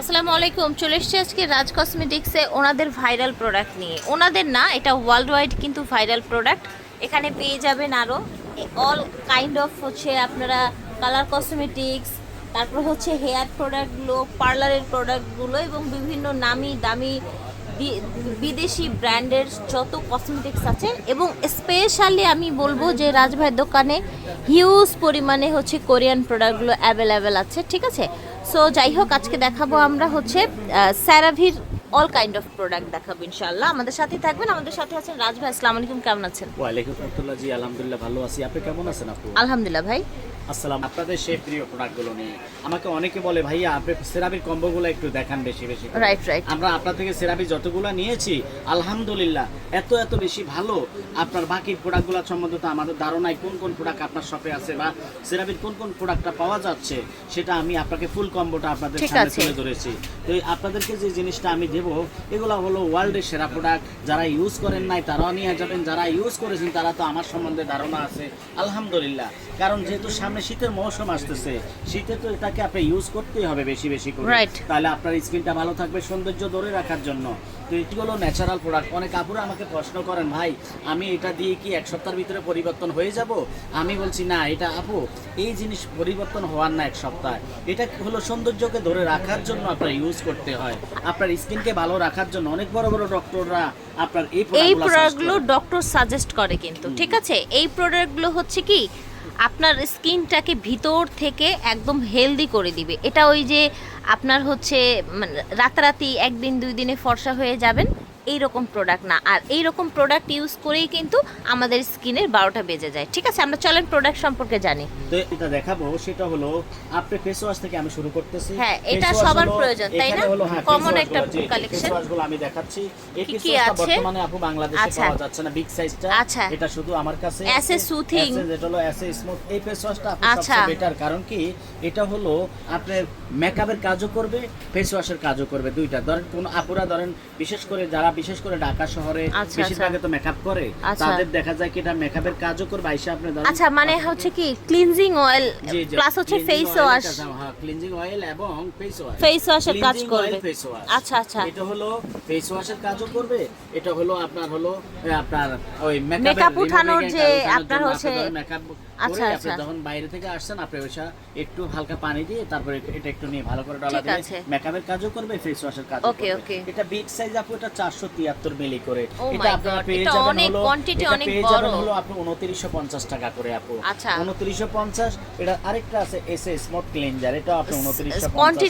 আসসালামু আলাইকুম, চলে এসছি আজকে রাজ কসমেটিক্সে ওনাদের ভাইরাল প্রোডাক্ট নিয়ে। ওনাদের না, এটা ওয়ার্ল্ড ওয়াইড কিন্তু ভাইরাল প্রোডাক্ট। এখানে পেয়ে যাবেন আরও অল কাইন্ড অফ হচ্ছে আপনারা কালার কসমেটিক্স তারপর হচ্ছে হেয়ার প্রোডাক্টগুলো পার্লারের প্রোডাক্টগুলো এবং বিভিন্ন নামি দামি বিদেশি ব্র্যান্ডের যত কসমেটিক্স আছে এবং স্পেশালি আমি বলব যে রাজভাইয়ের দোকানে হিউজ পরিমাণে হচ্ছে কোরিয়ান প্রোডাক্টগুলো অ্যাভেলেবেল আছে, ঠিক আছে? সো যাই হোক আজকে দেখাবো আমরা হচ্ছে স্যারাভির অল কাইন্ড অফ প্রোডাক্ট দেখাবো ইনশাল্লাহ আমাদের সাথে থাকবেন। আমাদের সাথে আছেন রাজ ভাই আসসালামু আলাইকুম কেমন আছেন? ওয়ালাইকুম রহমতুল্লাহ জি আলহামদুলিল্লাহ ভালো আছি। আপনি কেমন আছেন আপু? আলহামদুলিল্লাহ ভাই। আসসালাম। আপনাদের সেই প্রিয় প্রোডাক্টগুলো নিয়ে। আমাকে অনেকে বলে ভাইয়া আপনি সেরাবির কম্বোগুলো একটু দেখান বেশি বেশি রাইট রাইট আমরা আপনার থেকে সেরাবি যতগুলো নিয়েছি আলহামদুলিল্লাহ এত এত বেশি ভালো। আপনার বাকি প্রোডাক্টগুলো সম্বন্ধে তো আমাদের ধারণায় কোন কোন প্রোডাক্ট আপনার শপে আছে বা সেরাবির কোন কোন প্রোডাক্টটা পাওয়া যাচ্ছে সেটা আমি আপনাকে ফুল কম্বোটা আপনাদের সামনে তুলে ধরেছি। তো আপনাদেরকে যে জিনিসটা আমি দেব। এগুলো হলো ওয়ার্ল্ডের সেরা প্রোডাক্ট যারা ইউজ করেন নাই তারাও নিয়ে যাবেন। যারা ইউজ করেছেন তারা তো আমার সম্বন্ধে ধারণা আছে। আলহামদুলিল্লাহ। কারণ যেহেতু সামনে শীতের মৌসুম আসতেছে শীতে তো এটাকে আপনি ইউজ করতেই হবে বেশি বেশি করে। তাহলে আপনার স্কিনটা ভালো থাকবে সৌন্দর্য ধরে রাখার জন্য। তো এটি হলো ন্যাচারাল প্রোডাক্ট অনেক আপুরা আমাকে প্রশ্ন করেন ভাই আমি এটা দিয়ে কি এক সপ্তাহের ভিতরে পরিবর্তন হয়ে যাব? আমি বলছি না এটা আপু এই জিনিস পরিবর্তন হওয়ার না এক সপ্তাহ। এটা হলো সৌন্দর্যকে ধরে রাখার জন্য আপনার ইউজ করতে হয়। আপনার স্কিনকে ভালো রাখার জন্য অনেক বড় বড় ডক্টররা আপনার এই এই প্রোডাক্টগুলো প্রোডাক্টগুলো ডক্টর সাজেস্ট করে। কিন্তু ঠিক আছে? এই প্রোডাক্টগুলো হচ্ছে কি আপনার স্কিনটাকে ভিতর থেকে একদম হেলদি করে দিবে। এটা ওই যে আপনার হচ্ছে মানে রাতারাতি একদিন দুই দিনে ফর্সা হয়ে যাবেন এই রকম প্রোডাক্ট না। আর এই রকম প্রোডাক্ট ইউজ করেই কিন্তু আমাদের স্কিনের বারোটা বেজে যায়। ঠিক আছে? আমরা চলেন প্রোডাক্ট সম্পর্কে জানি। তো এটা দেখাবো। সেটা হলো আপনি ফেস ওয়াশ থেকে আমি শুরু করতেছি। হ্যাঁ, এটা সবার প্রয়োজন, তাই না? হলো, হ্যাঁ, একটা গুলো আমি দেখাচ্ছি। এই? বর্তমানে আপু বাংলাদেশে আচ্ছা। পাওয়া যাচ্ছে না বিগ সাইজটা আচ্ছা। এটা শুধু আমার কাছে। A soothing। যেটা হলো অ্যাসে স্মুথ এই ফেস ওয়াশটা আচ্ছা। সবচেয়ে বেটার কারণ কি? এটা হলো আপনার মেকআপের কাজও করবে ফেস ওয়াশের কাজও করবে দুইটা। ধরেন কোন আপুরা ধরেন বিশেষ করে যারা বিশেষ করে ঢাকা শহরে আচ্ছা, বেশিরভাগে তো মেকআপ করে আচ্ছা। তাদের দেখা যায় কি এটা মেকআপের কাজও করবে আইসা আপনি আচ্ছা মানে হচ্ছে কি ক্লিনজিং অয়েল প্লাস হচ্ছে ফেস ওয়াশ হ্যাঁ, cleansing oil এবং wash। Face wash এর কাজ করবে। আচ্ছা, আচ্ছা। এটা হলো ফেস ওয়াশের কাজও করবে এটা হলো আপনার হলো আপনার ওই Makeup উঠানোর যে আপনার হচ্ছে- মেকআপ আচ্ছা, আচ্ছা। যখন বাইরে থেকে আসছেন আপনি ওইসা একটু হালকা পানি দিয়ে তারপরে এটা একটু নিয়ে ভালো করে ডলা দিয়ে মেকআপের কাজও করবে ফেস ওয়াশের কাজও করবে okay. এটা বিগ সাইজ আপু এটা 473 মিলি করে। Oh এটা আপনারা পেয়ে যাবেন হলো এটা পেয়ে যাবেন হলো আপনি 2950 টাকা করে আপু। উনত্রিশশো পঞ্চাশ এটা আরেকটা আছে এস এ স্মট ক্লিনজার এটা আপনি 2950 কোয়ান্টিটি